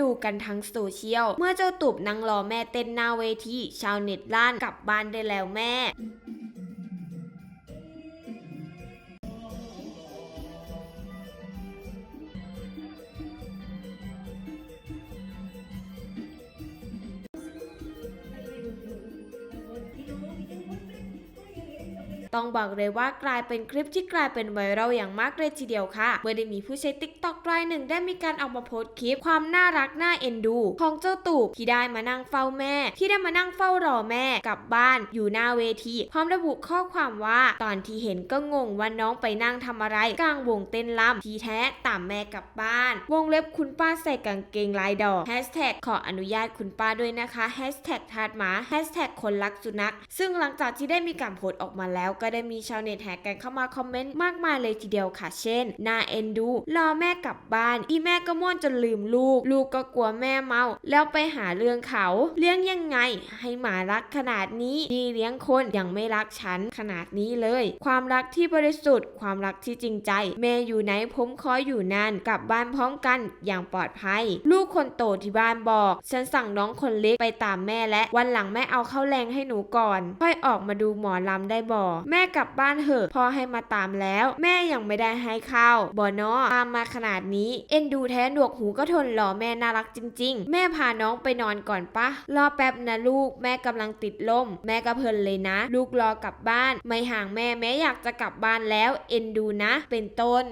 ดูกันทั้งโซเชียล เมื่อเจ้าตูบนั่งรอแม่เต้นหน้าเวที ชาวเน็ตล้านกลับบ้านได้แล้วแม่ ต้องบอกเลยว่ากลายเป็นคลิปที่กลายเป็นไวรัลอย่างมากเลยทีเดียวค่ะเมื่อได้มีผู้ใช้ติ๊กต็อกรายหนึ่งได้มีการเอามาโพสต์คลิปความน่ารักน่าเอ็นดู ของเจ้าตูบที่ได้มานั่งเฝ้าแม่ ที่ได้มานั่งเฝ้ารอแม่กลับบ้านอยู่หน้าเวที พร้อมระบุข้อความว่าตอนที่เห็นก็งงว่าน้องไปนั่งทำอะไรกลางวงเต้นรำทีแท้ตามแม่กลับบ้าน วงเล็บคุณป้าใส่กางเกงลายดอกแฮชแท็กขออนุญาตคุณป้าด้วยนะคะแฮชแท็กทาดหมาแฮชแท็กคนรักสุนัขซึ่งหลังจากที่ได้มีการโพสต์ออกมาแล้วก็ได้มีชาวเน็ตแห่กันเข้ามาคอมเมนต์มากมายเลยทีเดียวค่ะ เช่นนาเอ็นดูรอแม่กลับบ้าน อีแม่ก็ม่วนจนลืมลูก ลูกก็กลัวแม่เมา แล้วไปหาเรื่องเขา เลี้ยงยังไง ให้หมารักขนาดนี้นี่เลี้ยงคนยังไม่รักฉันขนาดนี้เลย ความรักที่บริสุทธิ์ ความรักที่จริงใจ แม่อยู่ไหนผมขอยอยู่นั่นกลับบ้านพร้อมกันอย่างปลอดภัย ลูกคนโตที่บ้านบอก ฉันสั่งน้องคนเล็กไปตามแม่และวันหลังแม่เอาเข้าวแรงให้หนูก่อน ค่อยออกมาดูหมอลำได้บ่แม่กลับบ้านเหอะพ่อให้มาตามแล้ว แม่ยังไม่ได้ให้ข้าวบ่นอตามมาขนาดนี้เอ็นดูแท้หนวกหูก็ทนรอแม่น่ารักจริง ๆ แม่พาน้องไปนอนก่อนปะรอแป๊บนะลูก แม่กำลังติดลม แม่ก็เพลินเลยนะ ลูกรอกลับบ้าน ไม่ห่างแม่แม่อยากจะกลับบ้านแล้ว เอ็นดูนะ เป็นต้น